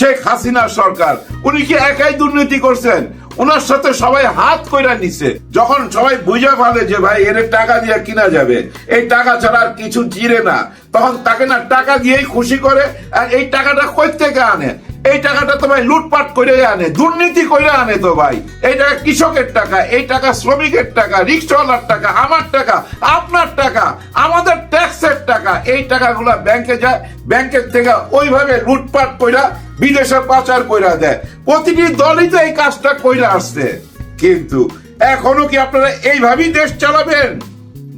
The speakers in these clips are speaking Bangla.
শেখ হাসিনা সরকার। উনি কি একাই দুর্নীতি করছেন? ওনার সাথে সবাই হাত কইরা নিছে। যখন সবাই বুঝা ফেলে যে ভাই, এর টাকা দিয়ে কিনা যাবে। এই টাকা ছাড়া আর কিছু জিরে না। তখন তাকে না টাকা দিয়েই খুশি করে, আর এই টাকাটা কই থেকে আনে? এই টাকাটা তো ভাই লুটপাট করে আনে, দুর্নীতি করে আনে তো ভাই। এই টাকা কৃষকের টাকা, এই টাকা শ্রমিকের টাকা, রিক্সাওয়ালার টাকা, আমার টাকা, আপনার টাকা, আমাদের ট্যাক্সের টাকা, এই টাকাগুলো ব্যাংকে যায়, ব্যাংকের থেকে ওইভাবে লুটপাট কইরা বিদেশে পাচার কইরা দেয়। প্রতিটি দলই তো এই কাজটা কইরা আসছে। কিন্তু এখনও কি আপনারা এইভাবেই দেশ চালাবেন?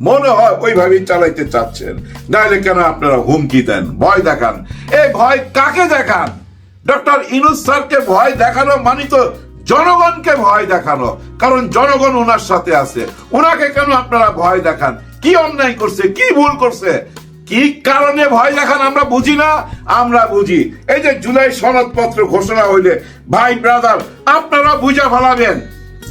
মনে হয় ওইভাবেই চালাইতে চাচ্ছেন। নাহলে কেন আপনারা হুমকি দেন? ভয় দেখান। এই ভয় কাকে দেখান? ডক্টর ইনুস স্যারকে ভয় দেখানো মানে তো জনগণকে ভয় দেখানো। কারণ জনগণ ওনার সাথে আছে। ওনাকে কেন আপনারা ভয় দেখান? কি অন্যায় করছে? কি ভুল করছে? কি কারণে ভয় দেখান আমরা বুঝি না? আমরা বুঝি। এই যে জুলাই সনদপত্র ঘোষণা হইলে, ভাই ব্রাদার, আপনারা বুঝে ফেলাবেন।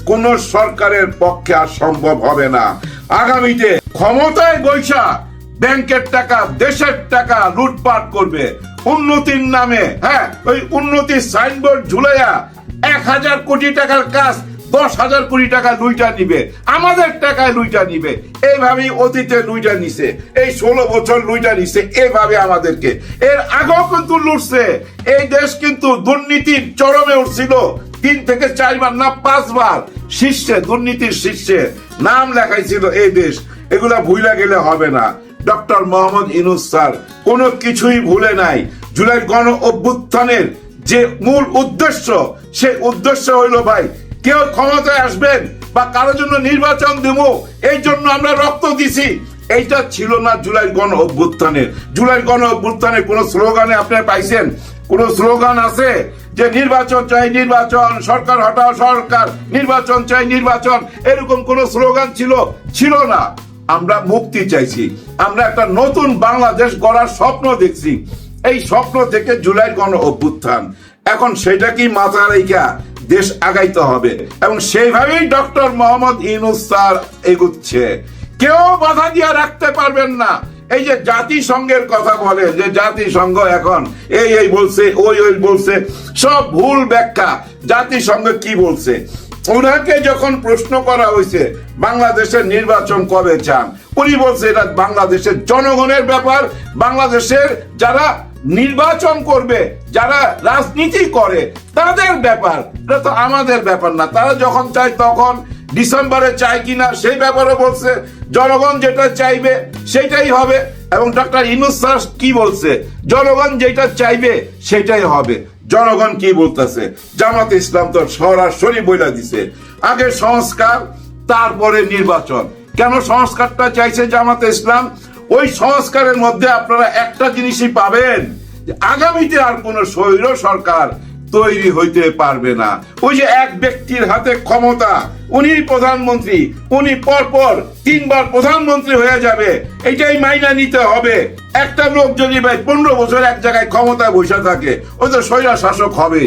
কোন সরকারের পক্ষে আর সম্ভব হবে না। আগামীতে ক্ষমতায় বৈশা ব্যাংকের টাকা, দেশের টাকা লুটপাট করবে। উন্নতির নামে হ্যাঁ ওই উন্নতির সাইনবোর্ড ঝুলাইয়া এক হাজার কোটি টাকার কাজ, দশ হাজার কোটি টাকা লুইটা নিবে। আমাদের টাকায় লুইটা নিবে। এইভাবেই অতীতে লুইটা নিছে। এই ষোলো বছর লুইটা নিছে এইভাবে আমাদেরকে। এর আগেও কিন্তু লুটছে। এই দেশ কিন্তু দুর্নীতির চরমে উঠছিল। তিন থেকে চারবার না পাঁচবার শীর্ষে, দুর্নীতির শীর্ষে। নাম লেখাইছিল এই দেশ। এগুলা ভুলে গেলে হবে না। ডক্টর মোহাম্মদ ইনুস স্যার, কোনো কিছুই ভুলে নাই। জুলাই গণ অভ্যুত্থানের যে মূল উদ্দেশ্য সে উদ্দেশ্য হইল ভাই, কেউ ক্ষমতায় আসবেন বা কারোর জন্য নির্বাচন দেব এই জন্য আমরা রক্ত দিছি। এইটা ছিল না জুলাই গণ অভ্যুত্থানের। জুলাই গণ অভ্যুত্থানের কোন স্লোগানে আপনারা পাইছেন? কোন স্লোগান আছে যে নির্বাচন চাই নির্বাচন, সরকার হটাও সরকার, নির্বাচন চাই নির্বাচন? এরকম কোন স্লোগান ছিল? ছিল না। আমরা মুক্তি চাইছি। আমরা একটা নতুন বাংলাদেশ গড়ার স্বপ্ন দেখছি। এই স্বপ্ন থেকে জুলাই গণ অভ্যুত্থান। এখন সেটা কি মাথা রেখা দেশ আগাইতে হবে? এবং সেইভাবেই ডক্টর মোহাম্মদ ইউনুস স্যার এগুচ্ছে। কেউ বাধা দিয়ে রাখতে পারবেন না। এই যে জাতিসংঘের কথা বলে, যে জাতিসংঘ এখন এই এই বলছে, ওই ওই বলছে, সব ভুল ব্যাখ্যা জাতিসংঘ কি বলছে? ওনাকে যখন প্রশ্ন করা হয়েছে বাংলাদেশের নির্বাচন কবে চান? উনি বলছে এটা বাংলাদেশের জনগণের ব্যাপার, বাংলাদেশের যারা নির্বাচন করবে, যারা রাজনীতি করে, তাদের ব্যাপার। এটা তো আমাদের ব্যাপার না। তারা যখন চায় তখন ডিসেম্বরে চায় কিনা, সেই ব্যাপারে বলছে। জনগণ যেটা চাইবে সেটাই হবে। এবং ডক্টর ইনুস কি বলছে? জনগণ যেটা চাইবে, সেটাই হবে। জনগণ কি বলতেছে? জামাত ইসলাম তো সরাসরি বইলা দিছে। আগে সংস্কার তারপরে নির্বাচন। কেন সংস্কারটা চাইছে জামাতে ইসলাম? ওই সংস্কারের মধ্যে আপনারা একটা জিনিসই পাবেন আগামীতে আর কোন স্বৈর সরকার তৈরি হইতে পারবে না। ওই যে এক ব্যক্তির হাতে ক্ষমতা, উনি প্রধানমন্ত্রী, উনি পরপর তিনবার প্রধানমন্ত্রী হয়ে যাবে, এটাই মাইনা নিতে হবে। একটা লোক যদি ভাই পনেরো বছর এক জায়গায় ক্ষমতায় বসে থাকে ওই তো স্বৈরা শাসক হবে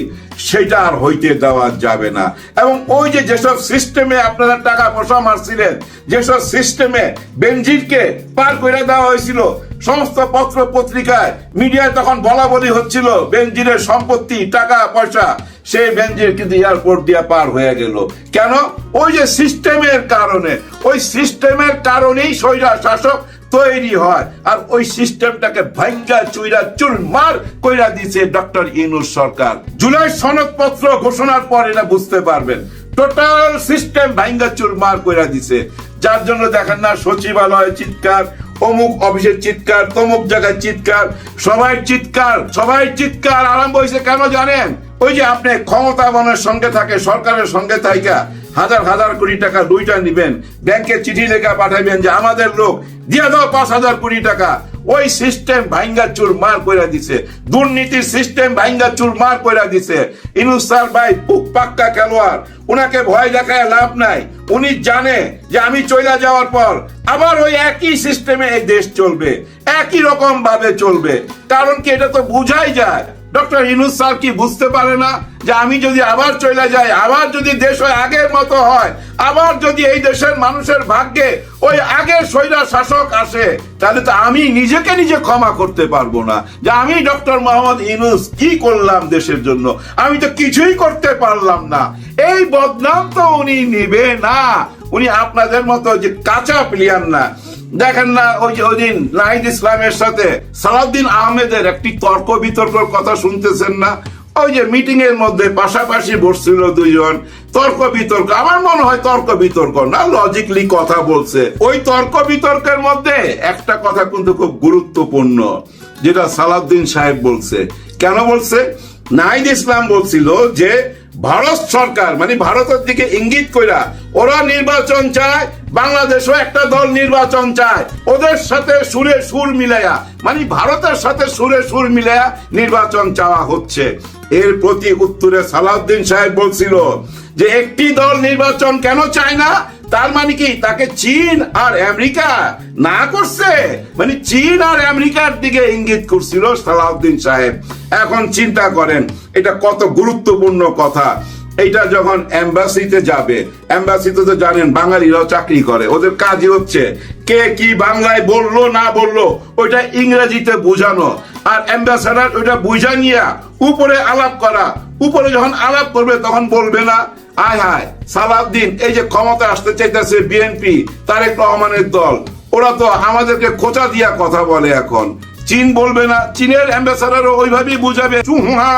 সেটা আর হইতে দেওয়া যাবে না। এবং ওই যে যেসব সিস্টেমে আপনারা টাকা পয়সা মারছিলেন, যেসব সিস্টেমে বেনজিরকে পার করে দেওয়া হয়েছিল সমস্ত পত্র পত্রিকায় মিডিয়ায় তখন বলা বলি হচ্ছিল, বেনজিরের সম্পত্তি, টাকা, পয়সা। সেই বেনজির কিন্তু এয়ারপোর্ট দিয়ে পার হয়ে গেল। কেন? ওই যে সিস্টেমের কারণে। ওই সিস্টেমের কারণেই স্বৈরা শাসক তৈরি হয়। আর ওই সিস্টেমটাকে ভাঙ্গা, চুইরা, চুরমার কইরা দিছে ডক্টর ইনুস সরকার। জুলাই সনদপত্র ঘোষণার পর এটা বুঝতে পারবেন। টোটাল সিস্টেম ভাঙ্গা, চুরমার কইরা দিছে। যার জন্য দেখেন না, সচিবালয়, চিৎকার অমুক অফিসের চিৎকার তমুক জায়গায় চিৎকার সবাই চিৎকার সবাই চিৎকার আরম্ভ হয়েছে কেন জানেন? ওই যে আপনি ক্ষমতাবনের সঙ্গে থাকে, সরকারের সঙ্গে থাইকা, হাজার হাজার কোটি টাকা দুইটা নিবেন, ব্যাংকে চিঠি লেখা পাঠাবেন যে আমাদের লোক, দিয়ে দাও পাঁচ হাজার কোটি টাকা। ওই সিস্টেম ভাঙ্গা চুর মার কইরা দিছে। দুর্নীতির সিস্টেম ভাঙ্গা চুর মার কইরা দিছে। ইনুসার ভাই পুক পাক্কা খেলোয়াড়। উনাকে ভয় দেখায় লাভ নাই। উনি জানে যে আমি চলে যাওয়ার পর আবার ওই একই সিস্টেমে এই দেশ চলবে, একই রকম ভাবে চলবে। কারণ কি এটা তো বুঝাই যায়। ডক্টর ইনুস স্যার কি বুঝতে পারে না যে আমি যদি আবার চলে যাই, আবার যদি দেশ ওই আগের মতো হয়, আবার যদি এই দেশের মানুষের ভাগ্যে ওই আগের স্বৈরা শাসক আসে, তাহলে তো আমি নিজেকে নিজে ক্ষমা করতে পারব না। যে আমি ডক্টর মোহাম্মদ ইনুস, কি করলাম দেশের জন্য? আমি তো কিছুই করতে পারলাম না। এই বদনাম তো উনি নিবে না। উনি আপনাদের মতো যে কাঁচা প্লেয়ার না। দেখেন না, ওই যে ওই দিন নাহিদ ইসলামের সাথে সালাউদ্দিন আহমেদের একটি তর্ক বিতর্কর কথা শুনতেছেন না? ওই যে মিটিং এর মধ্যে পাশাপাশি বসছিল দুইজন, তর্ক বিতর্ক, আমার মনে হয় তর্ক বিতর্ক না লজিকলি কথা বলছে। ওই তর্ক বিতর্কের মধ্যে একটা কথা কিন্তু খুব গুরুত্বপূর্ণ, যেটা সালাউদ্দিন সাহেব বলছে। কেন বলছে? নাহিদ ইসলাম বলছিল যে ভারত সরকার মানে ভারতের দিকে ইঙ্গিত কইরা ওরা নির্বাচন চায়, বাংলাদেশও একটা দল নির্বাচন চায়। ওদের সাথে সুরে সুর মিলাইয়া মানে ভারতের সাথে সুরে সুর মিলাইয়া নির্বাচন চাওয়া হচ্ছে। এর প্রতি উত্তরে সালাউদ্দিন সাহেব বলছিল যে, একটি দল নির্বাচন কেন চায় না? তার মানে কি? তাকে চীন আর আমেরিকা না করছে? মানে চীন আর আমেরিকার দিকে ইঙ্গিত করছিল সালাউদ্দিন সাহেব। এখন চিন্তা করেন, এটা কত গুরুত্বপূর্ণ কথা। এইটা যখন এম্বাসিতে যাবে, এম্বাসিতে তো জানেন বাঙালিরাও চাকরি করে, ওদের কাজই হচ্ছে কে কি বাংলায় বলল, না বলল, ওইটা ইংরেজিতে বোঝানো। আর অ্যাম্বাসাডার ওইটা বুঝা নিয়া উপরে আলাপ করা উপরে যখন আলাপ করবে, তখন বলবে না, আয় হায় সালাউদ্দিন, এই যে ক্ষমতা আসতে চাইতেছে বিএনপি তারেক রহমানের দল, ওরা তো আমাদেরকে খোঁচা দিয়া কথা বলে এখন। চীন বলবে না, চীনের অ্যাম্বাসাডারও ওইভাবেই বুঝাবে চুহা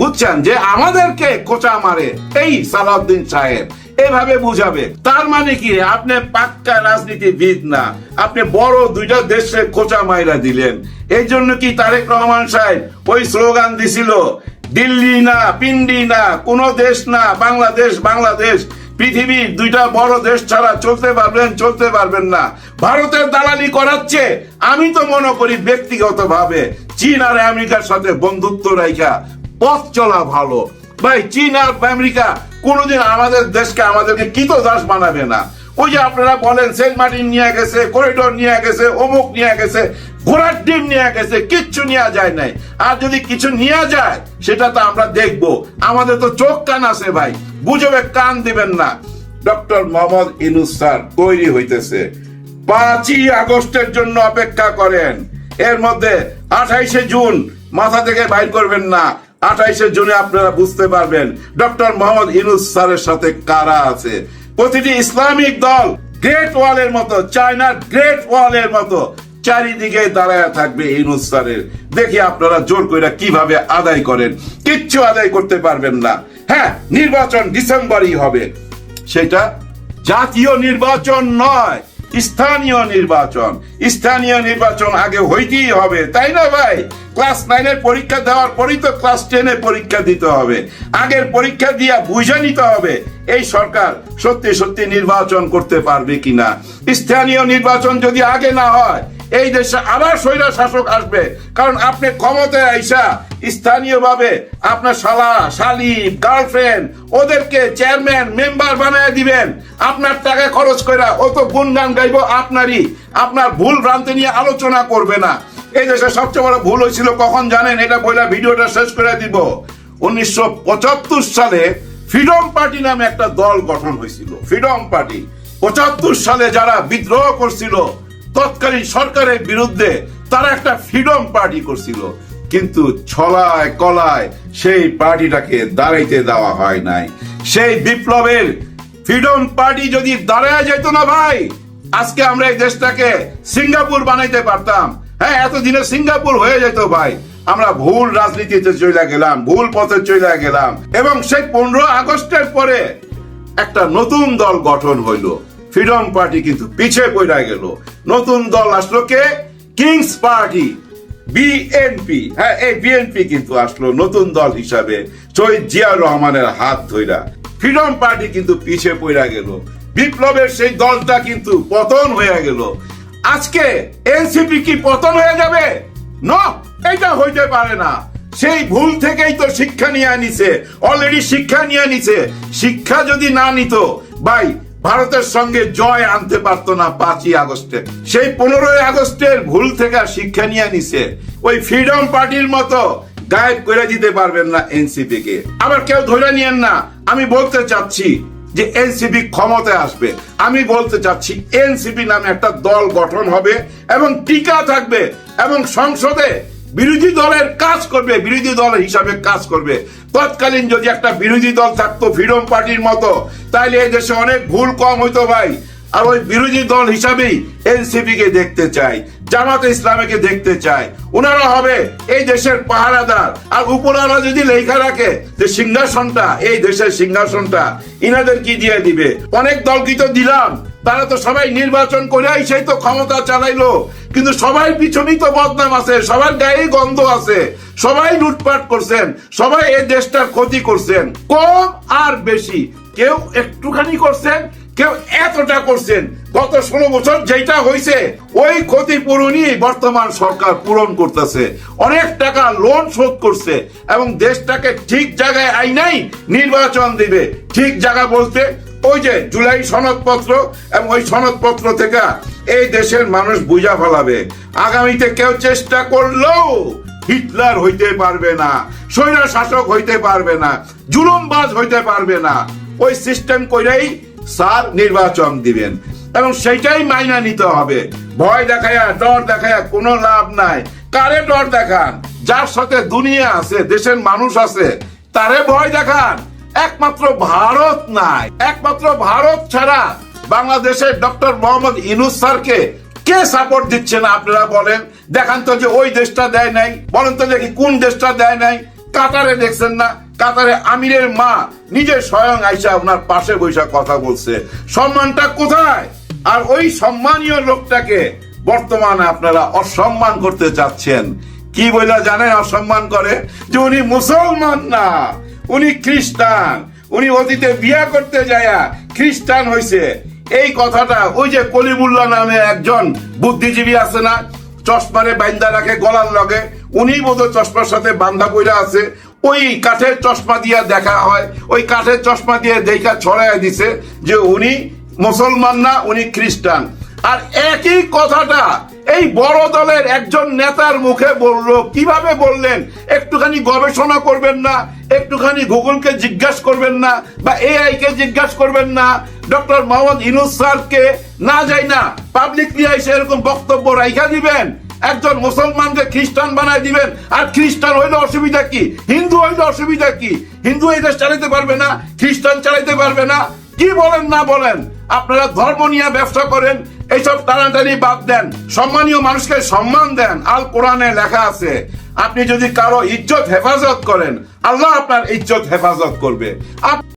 বুঝছেন যে আমাদেরকে কোচা মারে, এই সালাউদ্দিন সাহেব। এভাবে বুঝাবে। তার মানে কি? আপনি পাক্কা রাজনীতিবিদ না। আপনি বড় দুইটা দেশে কোচা মাইরা দিলেন। এই জন্য কি তারেক রহমান সাহেব ওই স্লোগান দিছিল? দিল্লি না, পিন্ডি না, কোন দেশ না, বাংলাদেশ বাংলাদেশ। পৃথিবীর দুইটা বড় দেশ ছাড়া চলতে পারবেন চলতে পারবেন না। ভারতের দালালি করাচ্ছে, আমি তো মনে করি ব্যক্তিগতভাবে। চীন আর আমেরিকার সাথে বন্ধুত্ব রাইখা পথ চলা ভালো। ভাই, চীন আর আমেরিকা কোনোদিন আমাদের দেশকে আমাদেরকে কিত দাস বানাবে না? ওই যে আপনারা বলেন, সেন্ট মার্টিন নিয়ে গেছে, করিডোর নিয়ে গেছে, অমুক নিয়ে গেছে, ঘোড়ার ডিম নিয়ে গেছে, কিচ্ছু নেওয়া যায় নাই। আর যদি কিছু নিয়ে যায়, সেটা তো আমরা দেখব। আমাদের তো চোখ কান আছে ভাই। গুজবে কান দিবেন না। ডক্টর মোহাম্মদ ইনুস স্যার তৈরি হইতেছে। পাঁচই আগস্টের জন্য অপেক্ষা করেন। এর মধ্যে আঠাইশে জুন মাথা থেকে বাইর করবেন না। আঠাইশে জুনে আপনারা বুঝতে পারবেন ডক্টর মোহাম্মদ ইনুস স্যারের সাথে কারা আছে। প্রতিটি ইসলামিক দল গ্রেট ওয়ালের মতো চায়নার গ্রেট ওয়ালের মতো চারিদিকে দাঁড়ায় থাকবে ইনুস স্যারের। দেখি আপনারা জোর করে কীভাবে আদায় করেন। কিচ্ছু আদায় করতে পারবেন না। হ্যাঁ নির্বাচন ডিসেম্বরই হবে। সেটা জাতীয় নির্বাচন নয়। স্থানীয় নির্বাচন। স্থানীয় নির্বাচন আগে হইতেই হবে, তাই না ভাই? ক্লাস নাইনের পরীক্ষা দেওয়ার পরই তো ক্লাস টেনে পরীক্ষা দিতে হবে। আগের পরীক্ষা দিয়া বুঝে নিতে হবে, এই সরকার সত্যি সত্যি নির্বাচন করতে পারবে কিনা। স্থানীয় নির্বাচন যদি আগে না হয় এই দেশে আবার স্বৈরা শাসক আসবে। কারণ আপনি ক্ষমতায় আইসা স্থানীয় ভাবে আপনার শালা শালি গার্লফ্রেন্ড ওদেরকে চেয়ারম্যান মেম্বার বানায় দিবেন। আপনার টাকা খরচ করে ও তো গুনগান গাইব আপনারই। আপনার ভুল ভ্রান্তি নিয়ে আলোচনা করবে না। এই দেশে সবচেয়ে বড় ভুল হয়েছিল কখন জানেন? এটা বইলা ভিডিওটা শেষ করে দিব। উনিশশো পঁচাত্তর সালে ফ্রিডম পার্টি নামে একটা দল গঠন হয়েছিল। Freedom party. পঁচাত্তর সালে যারা বিদ্রোহ করছিল তৎকালীন সরকারের বিরুদ্ধে তারা একটা ফ্রিডম পার্টি করছিল। কিন্তু ছলায়, কলায় সেই পার্টিটাকে দাঁড়াইতে দেওয়া হয় নাই। সেই বিপ্লবের ফ্রিডম পার্টি যদি দাঁড়ায় যেত না ভাই, আজকে আমরা এই দেশটাকে সিঙ্গাপুর বানাইতে পারতাম। হ্যাঁ এতদিনে সিঙ্গাপুর হয়ে যেত ভাই। আমরা ভুল রাজনীতিতে চলে গেলাম, ভুল পথে চলে গেলাম। এবং সেই পনেরো আগস্টের পরে একটা নতুন দল গঠন হইল। ফ্রিডম পার্টি কিন্তু পিছে পড়া গেল। নতুন দল আসলো কে? Kings party, BNP. হ্যাঁ এই বিএনপি কিন্তু আসলো নতুন দল হিসাবে, শহীদ জিয়াউর রহমানের হাত ধইরা। ফ্রিডম পার্টি কিন্তু পিছে পড়া গেল। বিপ্লবের সেই দলটা কিন্তু পতন হয়ে গেল। আজকে এনসিপি কি পতন হয়ে যাবে? ন, এটা হইতে পারে না। সেই ভুল থেকেই তো শিক্ষা নিয়ে নিছে অলরেডি শিক্ষা নিয়ে নিছে শিক্ষা যদি না নিত, ভাই ভারতের সঙ্গে জয় আনতে পারতো না পাঁচই আগস্টে। সেই পনেরোই আগস্টের ভুল থেকে শিক্ষা নিয়ে নিছে। ওই ফ্রিডম পার্টির মতো গায়েব করে দিতে পারবেন না এনসিপি কে আবার কেউ ধরে নিয়েন না, আমি বলতে চাচ্ছি যে এনসিপি ক্ষমতায় আসবে। আমি বলতে চাচ্ছি এনসিপি নামে একটা দল গঠন হবে এবং টিকা থাকবে এবং সংসদে বিরোধী দলের কাজ করবে, বিরোধী দলের হিসাবে কাজ করবে। তৎকালীন যদি একটা বিরোধী দল থাকতো ফ্রিডম পার্টির মতো, তাইলে এই দেশে অনেক ভুল কম হইতো ভাই। আর ওই বিরোধী দল হিসাবেই এনসিপি কে দেখতে চাই, জামাতে ইসলামীকে দেখতে চাই। ওনারা হবে এই দেশের পাহারাদার। আর উপরালা যদি লেখা রাখে যে সিংহাসনটা, এই দেশের সিংহাসনটা, ইনাদের কি দিয়ে দিবে? অনেক দলকে তো দিলাম, তারা তো সবাই নির্বাচন করে সেই তো ক্ষমতা চালাইলো। কিন্তু সবাই পিছনেই তো বদনাম আছে, সবার গায়ে গন্ধ আছে, সবাই লুটপাট করছেন, সবাই এই দেশটার ক্ষতি করছেন। কম আর বেশি, কেউ একটুখানি করছেন কেউ এতটা করছেন। গত ষোলো বছর যেটা হয়েছে ওই ক্ষতিপূরণই বর্তমান সরকার পূরণ করতেছে। অনেক টাকা লোন শোধ করছে এবং দেশটাকে ঠিক জায়গায় আইনাই নির্বাচন দিবে। ঠিক জায়গা বলতে ওই যে জুলাই সনদপত্র এবং ওই সনদপত্র থেকে এই দেশের মানুষ বুঝা ফেলাবে। আগামীতে কেউ চেষ্টা করলেও হিটলার হইতে পারবে না স্বৈরা শাসক হইতে পারবে না, জুলুমবাজ হইতে পারবে না। ওই সিস্টেম কইরাই স্যার নির্বাচন দিবেন। এবং সেটাই মাইনা নিতে হবে। ভয় দেখায়া, ডর দেখায়া কোনো লাভ নাই। কারে ডর দেখান? যার সাথে দুনিয়া আছে, দেশের মানুষ আছে, তারে ভয় দেখান। একমাত্র ভারত নাই। একমাত্র ভারত ছাড়া বাংলাদেশের ডক্টর মোহাম্মদ ইনুস স্যারকে কে সাপোর্ট দিচ্ছে না আপনারা বলেন? দেখান তো যে ওই দেশটা দেয় নাই। বলেন তো দেখি কোন দেশটা দেয় নাই? কাতারে দেখছেন না। কাতারে আমিরের মা নিজে স্বয়ং আইসা আপনার পাশে বৈশা কথা বলছে। সম্মানটা কোথায়? আর ওই সম্মানীয় লোকটাকে বর্তমানে আপনারা অসম্মান করতে চাচ্ছেন। কি বইলা জানেন অসম্মান করে? যে উনি মুসলমান না, উনি খ্রিস্টান, উনি অতীতে বিয়া করতে যায়া খ্রিস্টান হইছে। এই কথাটা ওই যে কলিমুল্লাহ নামে একজন বুদ্ধিজীবী আছে না, চশমারে বাইন্দা রাখে, গলার লগে উনি বোধ চশমার সাথে বান্ধা কইরা আছে ওই কাঠের চশমা দিয়ে দেখা হয়, ওই কাঠের চশমা দিয়ে দেখা ছড়াই দিছে যে উনি মুসলমান না, উনি খ্রিস্টান। আর একই কথাটা এই বড় দলের একজন নেতার মুখে বলল। কীভাবে বললেন? একটুখানি গবেষণা করবেন না, একটুখানি গুগলকে জিজ্ঞাসা করবেন না বা এআই কে জিজ্ঞাসা করবেন না। ডক্টর মোহাম্মদ ইনুস স্যারকে না যাই না পাবলিকলি এসে এরকম বক্তব্য রাইখা দিবেন। একজন মুসলমানকে খ্রিস্টান বানায় দিবেন। আর খ্রিস্টান হইলে অসুবিধা কি? হিন্দু হইলে অসুবিধা কি? হিন্দু এই দেশ চালাইতে পারবে না, খ্রিস্টান চালাইতে পারবে না। কি বলেন, না বলেন? আপনারা ধর্ম নিয়ে ব্যবসা করেন, এইসব টানাটানি বাদ দেন। সম্মানীয় মানুষকে সম্মান দেন। আল কোরআনে লেখা আছে, আপনি যদি কারও ইজ্জত হেফাজত করেন, আল্লাহ আপনার ইজ্জত হেফাজত করবে।